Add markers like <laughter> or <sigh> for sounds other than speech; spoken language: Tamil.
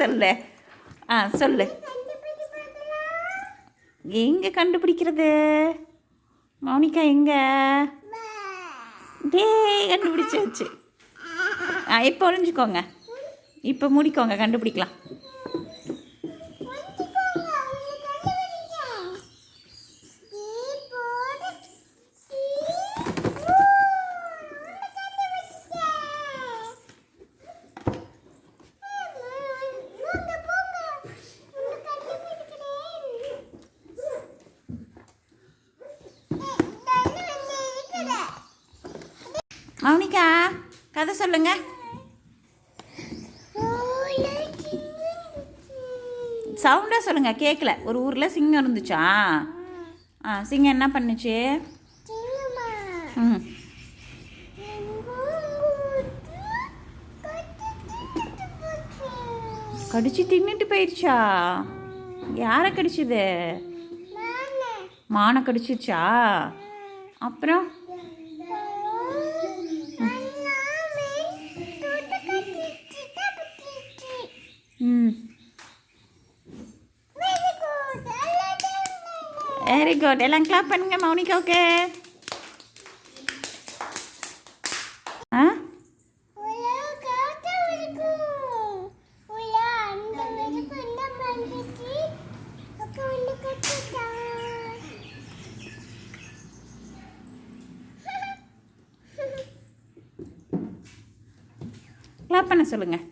சொல்லு. ஆ சொல்லு. எங்கே கண்டுபிடிக்கிறது? மௌனிகா எங்கே? டே கண்டுபிடிச்சாச்சு. ஆ இப்போ ஒழிஞ்சுக்கோங்க இப்போ முடிக்கோங்க கண்டுபிடிக்கலாம். மௌனிகா கதை சொல்லுங்க. சவுண்டாக சொல்லுங்க கேட்கல ஒரு ஊரில் சிங்கம் இருந்துச்சா? ஆ சிங்கம் என்ன பண்ணுச்சு? ம். கடிச்சு தின்னுட்டு போயிடுச்சா யாரை கடிச்சுது? மானை. கடிச்சிச்சா அப்புறம்? வெரி குட் எல்லாம் கிளாப் பண்ணுங்க மௌனிகாவுக்கு ஆ கிளாப் பண்ண <laughs> சொல்லுங்கள்